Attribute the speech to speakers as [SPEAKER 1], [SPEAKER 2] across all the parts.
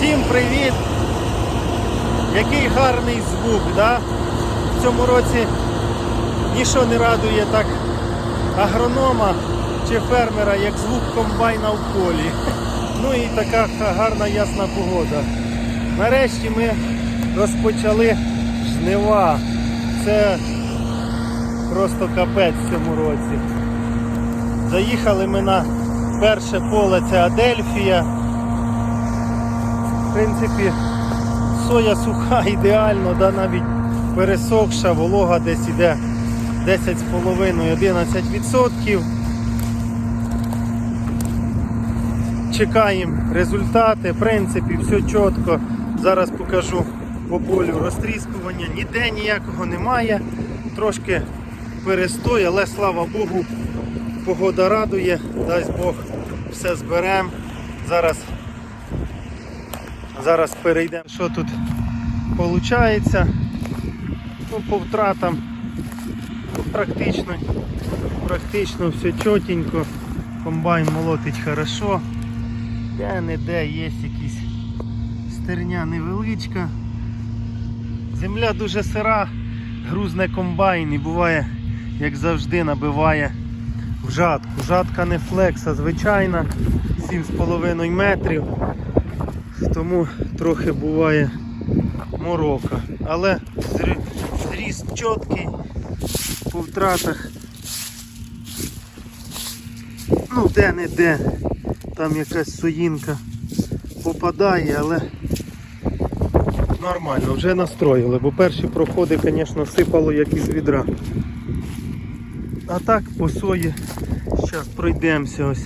[SPEAKER 1] Всім привіт! Який гарний звук, да? В цьому році нічого не радує так агронома чи фермера, як звук комбайна в полі. Ну і така гарна ясна погода. Нарешті ми розпочали жнива. Це просто капець в цьому році. Заїхали ми на перше поле, це Адельфія. Принципі, соя суха ідеально, да, навіть пересохша, волога десь іде 10,5-11%. Чекаємо результати, в принципі, все чітко. Зараз покажу по полю розтріскування. Ніде ніякого немає. Трошки перестой, але слава Богу, погода радує, дасть Бог все зберемо. Зараз Зараз перейдемо, що тут виходить. Ну, по втратам практично, практично все чотенько. Комбайн молотить хорошо. Де-не-де є якісь стерня невеличка. Земля дуже сира, грузне комбайн і буває, як завжди, набиває в жатку. Жатка не флекс, а звичайна, 7,5 метрів тому трохи буває морока. Але зр- зріст чіткий по втратах. Ну де-не-де, там якась соїнка попадає, але нормально, вже настроїли, бо перші проходи, звісно, сипало як із відра. А так по сої зараз пройдемося ось.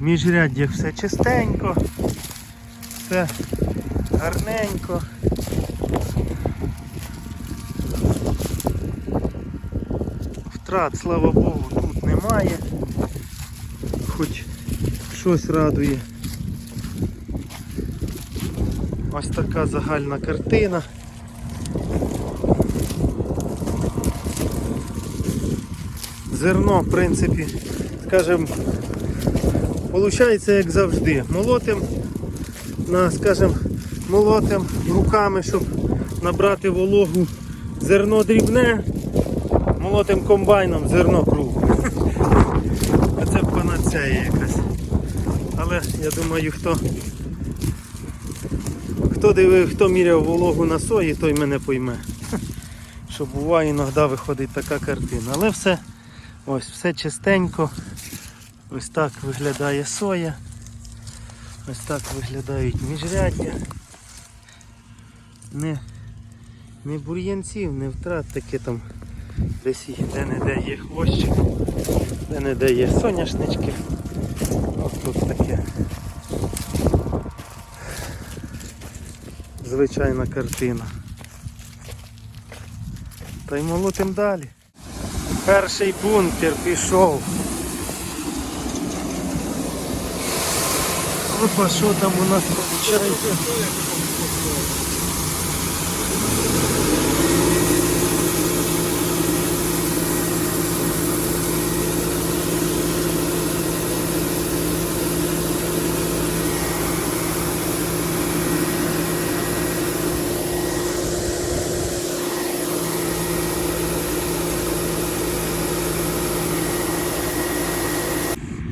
[SPEAKER 1] В міжряддях все чистенько все гарненько. Втрат, слава Богу, тут немає. Хоч щось радує. Ось така загальна картина. Зерно, в принципі, скажімо, виходить як завжди. Молотим на, скажімо, молотим руками, щоб набрати вологу зерно дрібне, молотим комбайном зерно кругле. А це панацея якась. Але я думаю, хто хто дивив, хто міряв вологу на сої, той мене пойме. Що буває іноді виходить така картина. Але все ось все чистенько. Ось так виглядає соя. Ось так виглядають міжряддя. Не, не бур'янців, не втрат таке там десь де-не-де є хвощик, де-не-де є соняшнички. Ось тут таке. Звичайна картина. Та й молотим далі. Перший бункер пішов. Опа, що там у нас виходить?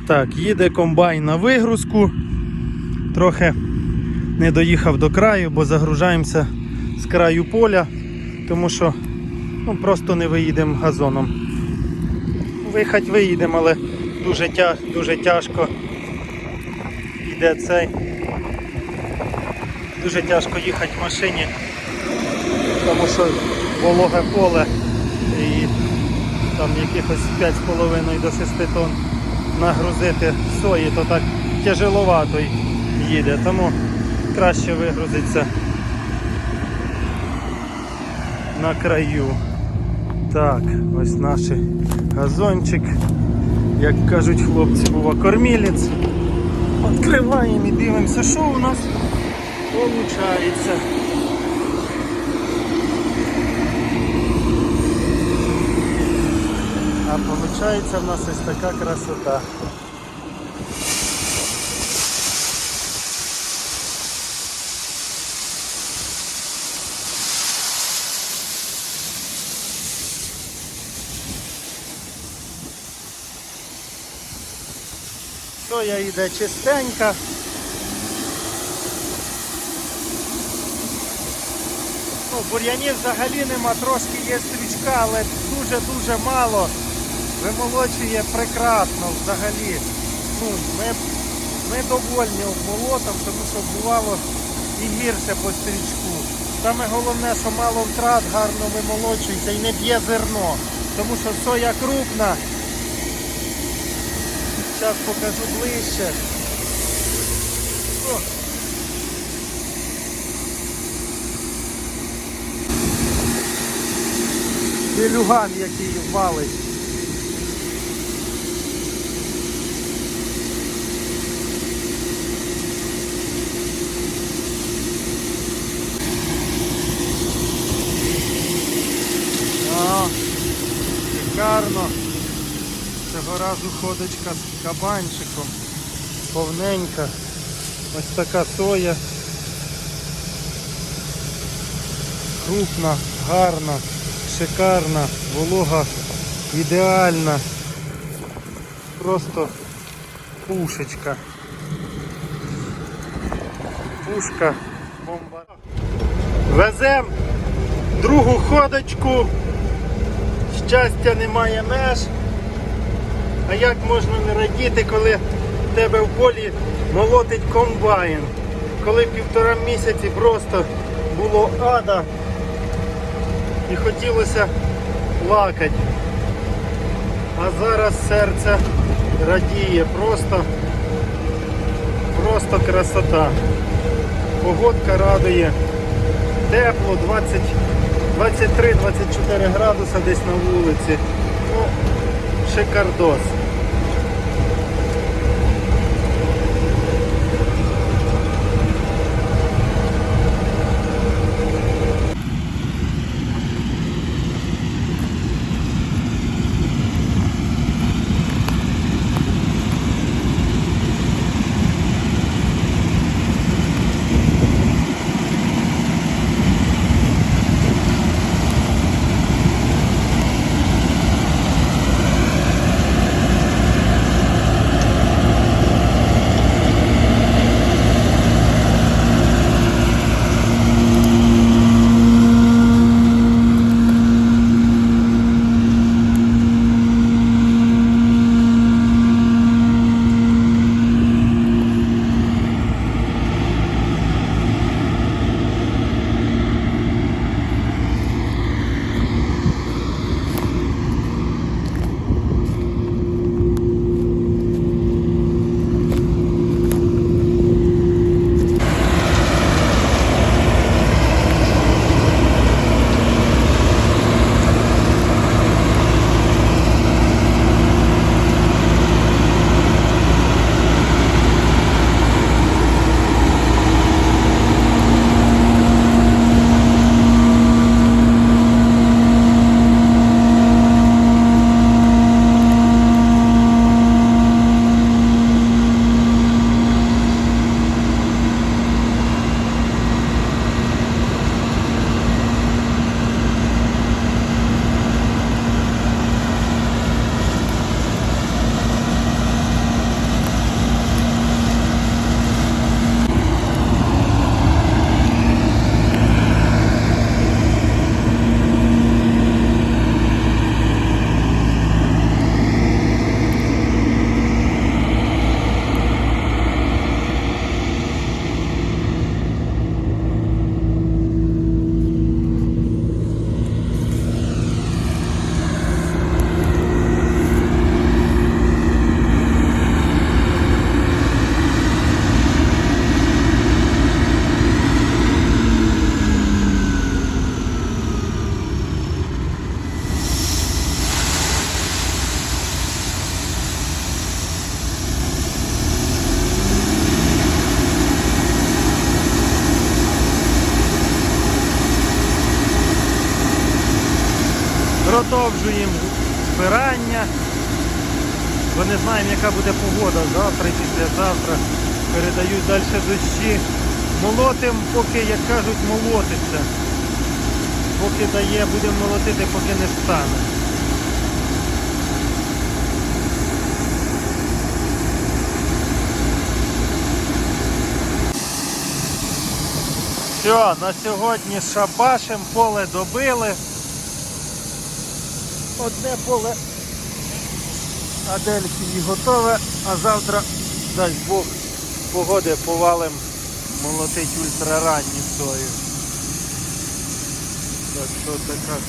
[SPEAKER 1] Так, їде комбайн на вигрузку. Трохи не доїхав до краю, бо загружаємося з краю поля, тому що ну, просто не виїдемо газоном. Виїхати виїдемо, але дуже, тяж, дуже тяжко йде цей. Дуже тяжко їхати в машині, тому що вологе поле і там якихось 5,5 до 6 тонн нагрузити сої, то так тяжеловато їде, тому краще вигрузиться на краю. Так, ось наш газончик. Як кажуть хлопці, був кормілець. Відкриваємо і дивимося, що у нас виходить. А виходить в нас ось така красота. Соя йде чистенька. Ну, бур'янів взагалі нема, трошки є стрічка, але дуже-дуже мало. Вимолочує прекрасно взагалі. Ну, ми, ми довольні обмолотом, тому що бувало і гірше по стрічку. Саме головне, що мало втрат, гарно вимолочується і не б'є зерно. Тому що соя крупна. Зараз покажу ближче. О. Білюган, який валить. О, шикарно. Цього разу ходочка з кабанчиком. Повненька. Ось така соя. Крупна, гарна, шикарна, волога ідеальна. Просто пушечка. Пушка, бомба. Везем другу ходочку. Щастя немає меж. А як можна не радіти, коли в тебе в полі молотить комбайн? Коли півтора місяці просто було ада і хотілося плакати. А зараз серце радіє, просто, просто красота. Погодка радує. Тепло, 23-24 градуса десь на вулиці. Ну, шикардос. Продовжуємо збирання. Бо не знаємо, яка буде погода завтра і післязавтра. Передають далі дощі. Молотим, поки, як кажуть, молотиться. Поки дає, будемо молотити, поки не стане. Все, на сьогодні шабашим, поле добили. Одне поле Адельфії готове, а завтра, дасть Бог, погоди повалим молотить ультраранню сою. Так що така